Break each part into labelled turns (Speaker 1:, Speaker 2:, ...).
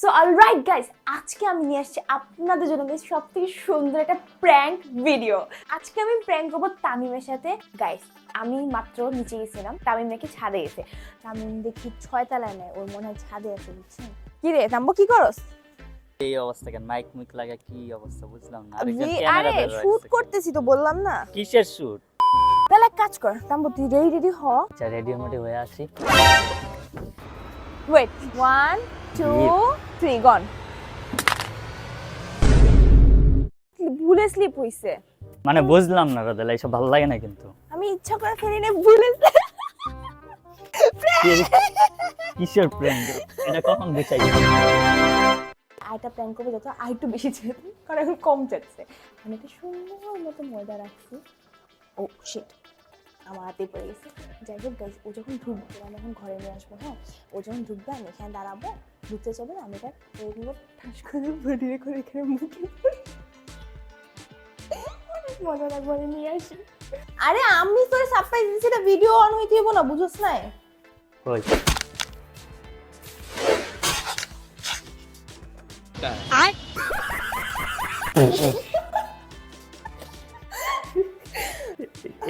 Speaker 1: So alright guys আজকে আমি নিয়ে আসছি আপনাদের জন্য সব থেকে সুন্দর একটা প্র্যাঙ্ক ভিডিও আজকে আমি প্র্যাঙ্ক করব তামিমের সাথে। গাইস আমি মাত্র নিচে গেছিলাম তামিম নাকি ছাদে গেছে। তামিম দেখি ছয় তলায় নেয় ওর মনে হয় ছাদে আছে বুঝছেন? কি রে তাম্বো কি করস?
Speaker 2: এই অবস্থা কেন? মাইক মুইক লাগা কি অবস্থা বুঝলাম না।
Speaker 1: আরে শুট করতেছি তো বললাম না।
Speaker 2: কিসের শুট
Speaker 1: তাহলে এক কাজ কর তাম্বো তুই রেডি রেডি হ।
Speaker 2: আচ্ছা মোডে হয়ে আসি।
Speaker 1: Wait one two three gone ভুলে স্লিপ হইছে।
Speaker 2: মানে বুঝলাম না রোদেলা এইসব ভালো লাগে না কিন্তু।
Speaker 1: আমি ইচ্ছা করে ফেলি না ভুলে
Speaker 2: কিসের প্রেম এটা কখন বুঝাই
Speaker 1: আইটা প্ল্যান করব যত আর একটু বেশি যেত কারণ এখন কম যাচ্ছে। আমি একটা সুন্দর মতো ময়দা রাখছি। ও শিট আমার হাতে পড়ে গেছে যাই হোক গাইজ ও যখন ঢুকবে আমি এখন ঘরে নিয়ে আসব হ্যাঁ? ও যখন ঢুকবে আমি এখানে দাঁড়াবো ঢুকতে যাবে আমি এটা এগুলো ঠাস করে ভরিয়ে করে এখানে মুখে। অনেক মজা লাগবে আমি নিয়ে আসি। আরে আমি তোর সারপ্রাইজ এটা ভিডিও অন হইতে হইব না বুঝোস না
Speaker 2: কই?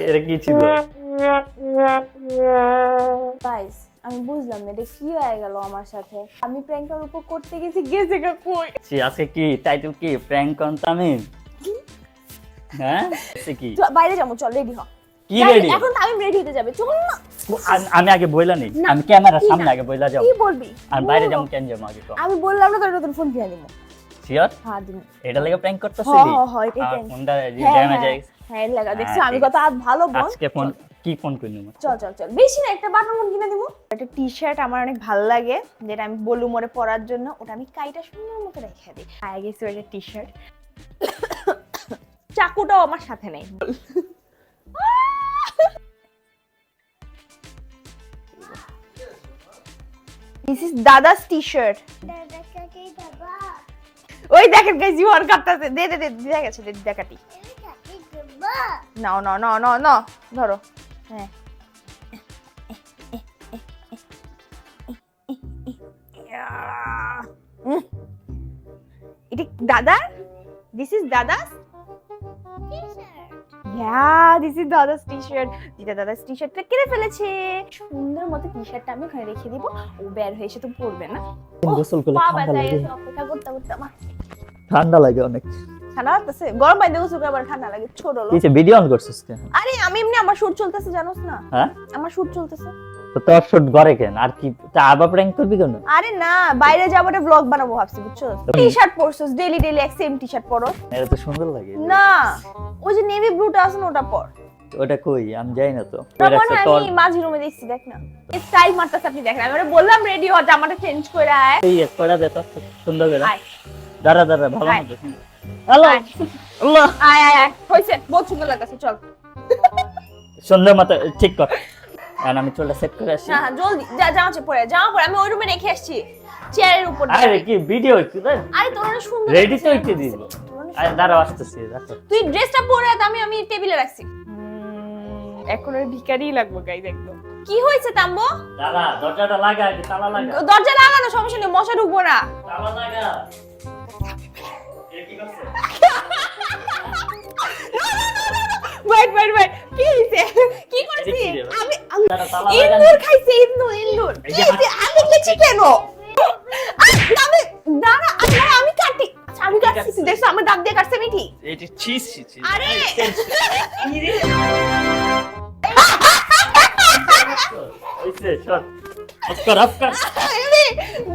Speaker 2: এটা কি ছিল?
Speaker 1: গাইস আমি বুঝলাম না এটা কি হয়ে গেল আমার সাথে? আমি প্র্যাঙ্কের উপর করতে গেছি গেছে কই?
Speaker 2: সে আজকে কি? টাইটেল কি? প্র্যাঙ্ক কন তামিম হ্যাঁ? সে কি?
Speaker 1: বাইরে যাব চল রেডি হ।
Speaker 2: কি রেডি
Speaker 1: এখন তো আমি রেডি হতে যাবে চল না।
Speaker 2: আমি আগে বইলা নেই আমি ক্যামেরার সামনে আগে বইলা যাও।
Speaker 1: কি বলবি?
Speaker 2: আর বাইরে যাব কেন যাব আগে তো
Speaker 1: আমি বললাম না তোর নতুন ফোন কিনে দিব।
Speaker 2: শিওর
Speaker 1: হ্যাঁ দিন
Speaker 2: এটা লাগে প্র্যাঙ্ক করতেছিলি?
Speaker 1: হ হ এটাই
Speaker 2: আর ফোনটা
Speaker 1: হ্যাঁ,
Speaker 2: ড্যামেজ
Speaker 1: হ্যাঁ,
Speaker 2: হয়ে
Speaker 1: হ্যাঁ লাগা দেখছ
Speaker 2: হ্যাঁ,
Speaker 1: আমি কত ভালো বোন
Speaker 2: আজকে ফোন কি ফোন করলি
Speaker 1: চল চল চল। বেশি না একটা বাটন ফোন কিনে দিব। একটা টি শার্ট আমার অনেক ভালো লাগে যেটা আমি বলু মরে পরার জন্য। ওটা আমি কাইটা সুন্দর মতো রেখে দিই। আয় গেছি একটা টি শার্ট চাকুটাও আমার সাথে নেই। This is Dada's T shirt ওই দেখেন গাইস ইউ আর কাটতাছে দে দে দে দিয়ে গেছে। দে দেখাটি নাও নাও নাও নাও নাও। ধরো। হ্যাঁ। এটা দাদা? This is Dada's? T shirt Dida Dada's T শার্টটা কিনে ফেলেছে। সুন্দর মতো টি শার্টটা আমি ওখানে রেখে দিব। ও বের হয়ে এসে তো পড়বে না।
Speaker 2: গোসল করলে ঠান্ডা লাগে।
Speaker 1: অপেক্ষা করতে করতে
Speaker 2: ঠান্ডা লাগে অনেক।
Speaker 1: ঠান্ডা লাগতেছে। গরম পানি দিয়ে গোসল ঠান্ডা লাগে ছোট লোক।
Speaker 2: কিছে ভিডিও অন করছিস
Speaker 1: আরে আমি এমনি আমার শুট চলতেছে জানোস না?
Speaker 2: হ্যাঁ?
Speaker 1: আমার শুট চলতেছে।
Speaker 2: তো তোর শুট ঘরে কেন? আর কি তা আবার প্র্যাঙ্ক করবি কেন?
Speaker 1: আরে না বাইরে যাব একটা ব্লগ বানাবো ভাবছি বুঝছ টি শার্ট পরছস ডেলি ডেলি এক সেম টি শার্ট পরো।
Speaker 2: এটা তো সুন্দর লাগে।
Speaker 1: না ওই যে নেভি ব্লুটা আছে না ওটা পর।
Speaker 2: ওটা কই? আমি যাই না তো।
Speaker 1: হয় আমি মাঝি রুমে দেখছি দেখ না। স্টাইল মারতাছে আপনি দেখেন আমি বললাম রেডি হ জামাটা চেঞ্জ করে আয়।
Speaker 2: এই এক দে তো সুন্দর করে। দাঁড়া দাঁড়া ভালো মতো হ্যালো
Speaker 1: আয়। আয় আয় আয় হইছে বহুত সুন্দর লাগতেছে চল।
Speaker 2: সুন্দর মতো ঠিক কর। আর আমি চুলটা সেট করে আসি।
Speaker 1: হ্যাঁ হ্যাঁ জলদি যা জামা চে পরে জামা পরে আমি ওই রুমে রেখে আসছি চেয়ারের উপর
Speaker 2: আরে কি ভিডিও হচ্ছে তাই?
Speaker 1: আরে তোর অনেক সুন্দর
Speaker 2: রেডি তো হইতে দিব। আরে দাঁড়াও আসতেছি
Speaker 1: তুই ড্রেসটা পরে আমি আমি টেবিলে রাখছি। এখন ওর ভিখারি লাগবে গাইজ একদম। কি হয়েছে তাম্বো?
Speaker 2: দাঁড়া দরজাটা লাগা তালা লাগা।
Speaker 1: দরজা লাগানো সমস্যা নেই মশা ঢুকবো না।
Speaker 2: তালা লাগা।
Speaker 1: ওয়েট ওয়েট ওয়েট কি হইছে কি করছিস?
Speaker 2: কি রে
Speaker 1: আমি ইন্দুর খাইছে ইন্দুর ইন্দুর। কি হইছে? আমি গেছি কেন? আমি দাঁড়া আমি কাটি আচ্ছা আমি কাটছি দেখছ আমার দাঁত দিয়ে কাটছে মিঠি।
Speaker 2: এটি চিজ
Speaker 1: আরে!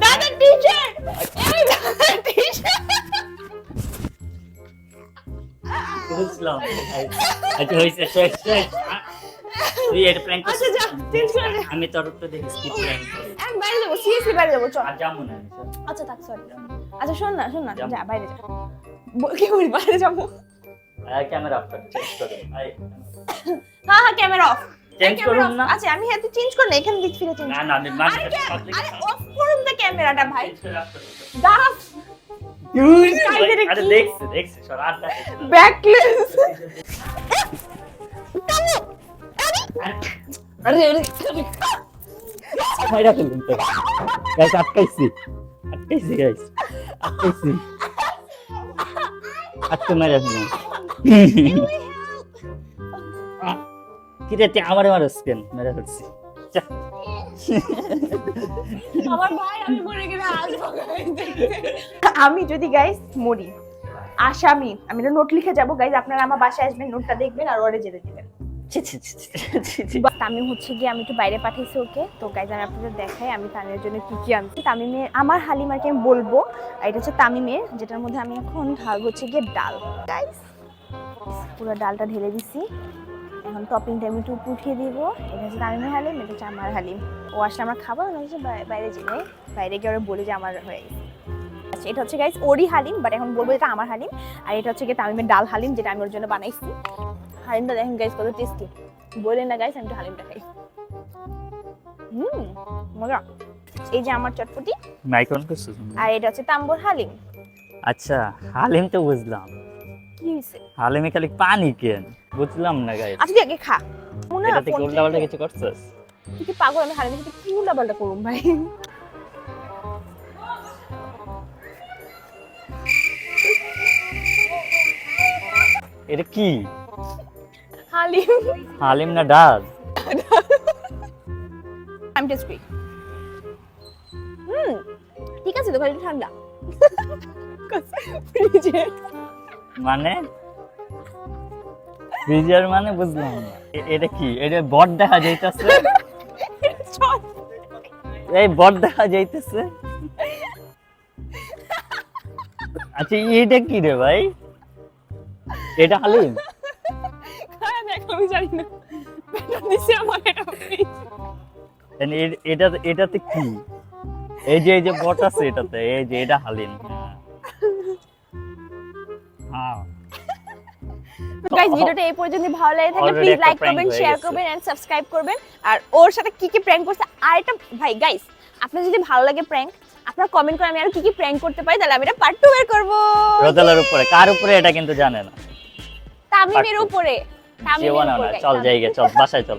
Speaker 1: দাদা টি-শার্ট
Speaker 2: বুঝলাম। আচ্ছা হইছে শেষ শেষ। তুই এটা প্র্যাঙ্ক
Speaker 1: আচ্ছা যা করে দে
Speaker 2: আমি তোর তো দেখি স্কিপ প্র্যাঙ্ক
Speaker 1: আমি বাইরে যাব সিরিয়াসলি বাইরে যাব চল।
Speaker 2: আর যাব না।
Speaker 1: আচ্ছা থাক সরি আচ্ছা শোন না শোন না। যা বাইরে যা। কি করি বাইরে যাব।
Speaker 2: ক্যামেরা অফ কর চেঞ্জ করে।
Speaker 1: হ্যাঁ হ্যাঁ ক্যামেরা অফ
Speaker 2: চেঞ্জ করুন না।
Speaker 1: আচ্ছা আমি হ্যাঁ চেঞ্জ কর না এখান থেকে ফিরে চেঞ্জ
Speaker 2: না না আমি
Speaker 1: আরে অফ করুন না ক্যামেরাটা ভাই। দাঁড়া।
Speaker 2: আরে দেখছি দেখছি সর আর
Speaker 1: ব্যাকলেস
Speaker 2: আরে আরে মাইরা ফেলুন তো গাইস আটকাইছি আটকাইছি গাইস আটকাইছি আটকে মেরে ফেললাম কি তুই আমারে মারস কেন মেরে ফেলছি যা।
Speaker 1: আমার ভাই আমি মরে গেলে আসব আমি যদি গাইস মরি আসামি আমি তো নোট লিখে যাব গাইস আপনারা আমার বাসায় আসবেন নোটটা দেখবেন আর ওরে যেতে দিবেন। তামিম হচ্ছে গিয়ে আমি একটু বাইরে পাঠিয়েছি ওকে। তো গাইজ আমি আপনাদের দেখাই আমি তামিমের জন্য কি কি আনছি। তামিমের আমার হালিমাকে আমি বলব আর এটা হচ্ছে তামিমের যেটার মধ্যে আমি এখন ঢালবো হচ্ছে গিয়ে ডাল। গাইস পুরো ডালটা ঢেলে দিছি। এখন টপিংটা আমি একটু উঠিয়ে দিব। এটা হচ্ছে তামিমের হালিম এটা হচ্ছে আমার হালিম। ও আসলে আমরা খাব না হচ্ছে বাই- বাইরে যাই বাইরে গিয়ে ওরা বলে যে আমার হয়ে গেছে। আচ্ছা এটা হচ্ছে গাইস ওরই হালিম বাট এখন বলব এটা আমার হালিম। আর এটা হচ্ছে গিয়ে তামিমের ডাল হালিম যেটা আমি ওর জন্য বানাইছি। হালিমটা দেখেন গাইস কত টেস্টি বলেন না গাইস আমি একটু হালিমটা খাই। হুম মজা। এই যে আমার চটপটি। আর এটা হচ্ছে তাম্বর হালিম।
Speaker 2: আচ্ছা হালিম তো বুঝলাম।
Speaker 1: কি
Speaker 2: হালিমে খালি পানি কেন? বুঝলাম না গাইস
Speaker 1: আগে খা। মনে
Speaker 2: এটা থেকে উল্টা পাল্টা কিছু করছিস?
Speaker 1: কি পাগল? আমি সাথে কি করুম ভাই?
Speaker 2: এটা কি?
Speaker 1: হালিম।
Speaker 2: হালিম না ডাল?
Speaker 1: আমি টেস্ট করি হুম ঠিক আছে তো খালি ঠান্ডা। ফ্রিজে
Speaker 2: মানে? ফ্রিজার মানে বুঝলাম না। এটা কি? এটা বট দেখা যাইতেছে? এই বট দেখা যাইতেছে? আচ্ছা এটা কি রে ভাই? এটা হালিম?
Speaker 1: এটা
Speaker 2: এটাতে কি? এই যে এই যে বট আছে এটাতে এই যে এটা হালিম। হ্যাঁ
Speaker 1: গাইস ভিডিওটা এই পর্যন্ত ভালো লাগে থাকলে প্লিজ লাইক করবেন শেয়ার করবেন এন্ড সাবস্ক্রাইব করবেন। আর ওর সাথে কি কি প্র্যাঙ্ক করছে আর একটা ভাই গাইস আপনার যদি ভালো লাগে প্র্যাঙ্ক আপনারা কমেন্ট করে আমি আর কি কি প্র্যাঙ্ক করতে পারি তাহলে আমি এটা পার্ট 2 বের করব।
Speaker 2: রোজালার উপরে কার উপরে এটা কিন্তু জানে না।
Speaker 1: তামিমের। উপরে তামিমের উপরে
Speaker 2: চল
Speaker 1: তামিম।
Speaker 2: জায়গা চল বাসায় চল।